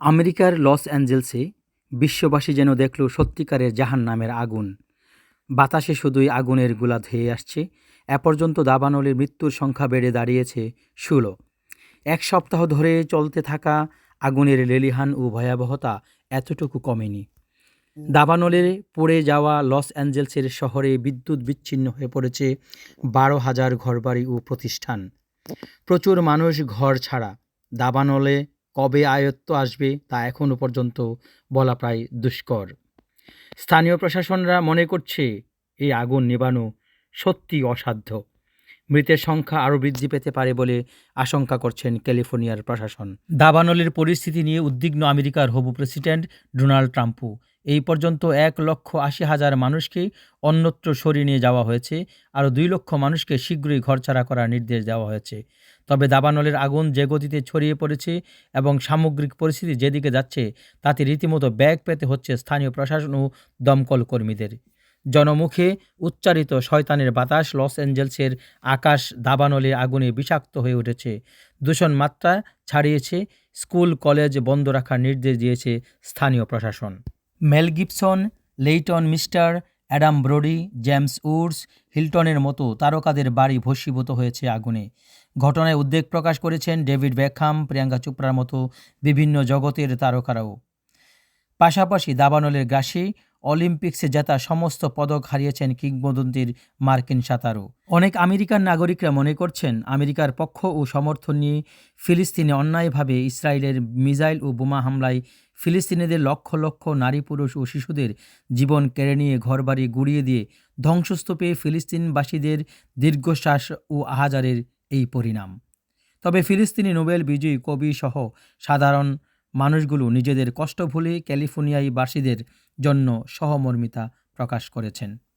আমেরিকার লস অ্যাঞ্জেলসে বিশ্ববাসী যেন দেখল সত্যিকারের জাহান নামের আগুন। বাতাসে শুধুই আগুনের গোলা ধেয়ে আসছে, এ পর্যন্ত দাবানলের মৃত্যুর সংখ্যা বেড়ে দাঁড়িয়েছে ষোলো। এক সপ্তাহ ধরে চলতে থাকা আগুনের লেলিহান ও ভয়াবহতা এতটুকু কমেনি। দাবানলে পড়ে যাওয়া লস অ্যাঞ্জেলসের শহরে বিদ্যুৎ বিচ্ছিন্ন হয়ে পড়েছে বারো হাজার ঘরবাড়ি ও প্রতিষ্ঠান। প্রচুর মানুষ ঘর ছাড়া। দাবানলে কবে আয়ত্ত আসবে তা এখনও পর্যন্ত বলা প্রায় দুষ্কর। স্থানীয় প্রশাসনরা মনে করছে, এই আগুন নেবানো সত্যি অসাধ্য। মৃতের সংখ্যা আরও বৃদ্ধি পেতে পারে বলে আশঙ্কা করছেন ক্যালিফোর্নিয়ার প্রশাসন। দাবানলের পরিস্থিতি নিয়ে উদ্বিগ্ন আমেরিকার হবু প্রেসিডেন্ট ডোনাল্ড ট্রাম্পও। এই পর্যন্ত এক লক্ষ আশি হাজার মানুষকে অন্যত্র সরিয়ে নিয়ে যাওয়া হয়েছে, আরও দুই লক্ষ মানুষকে শীঘ্রই ঘরছাড়া করার নির্দেশ দেওয়া হয়েছে। তবে দাবানলের আগুন যে গতিতে ছড়িয়ে পড়েছে এবং সামগ্রিক পরিস্থিতি যেদিকে যাচ্ছে, তাতে রীতিমতো ব্যাগ পেতে হচ্ছে স্থানীয় প্রশাসন ও দমকল কর্মীদের। জনমুখে উচ্চারিত শয়তানের বাতাস লস অ্যাঞ্জেলসের আকাশ দাবানলে আগুনে বিষাক্ত হয়ে উঠেছে। দূষণ মাত্রা ছাড়িয়েছে, স্কুল, কলেজ বন্ধ রাখার নির্দেশ দিয়েছে স্থানীয় প্রশাসন। Mel Gibson, Leighton Meester, Adam Brody, James Woods, হিলটনের মতো তারকাদের বাড়ি ভস্মীভূত হয়েছে আগুনে। ঘটনায় উদ্বেগ প্রকাশ করেছেন ডেভিড বেকহাম, প্রিয়াঙ্কা চোপড়ার মতো বিভিন্ন জগতের তারকারাও। পাশাপাশি দাবানলের গ্রাসী অলিম্পিক্সে জেতা সমস্ত পদক হারিয়েছেন কিংবদন্তির মার্কিন সাঁতারু। অনেক আমেরিকান নাগরিকরা মনে করছেন আমেরিকার পক্ষ ও সমর্থন নিয়ে ফিলিস্তিনে অন্যায়ভাবে ইসরায়েলের মিসাইল ও বোমা হামলায় ফিলিস্তিনিদের লক্ষ লক্ষ নারী, পুরুষ ও শিশুদের জীবন কেড়ে নিয়ে ঘরবাড়ি গুড়িয়ে দিয়ে ধ্বংসস্তূপে ফিলিস্তিনবাসীদের দীর্ঘশ্বাস ও আহাজারের এই পরিণাম। তবে ফিলিস্তিনি নোবেল বিজয়ী কবি সহ সাধারণ মানুষগুলো নিজেদের কষ্ট ভুলে ক্যালিফোর্নিয়াইবাসীদের জন্য সহমর্মিতা প্রকাশ করেছেন।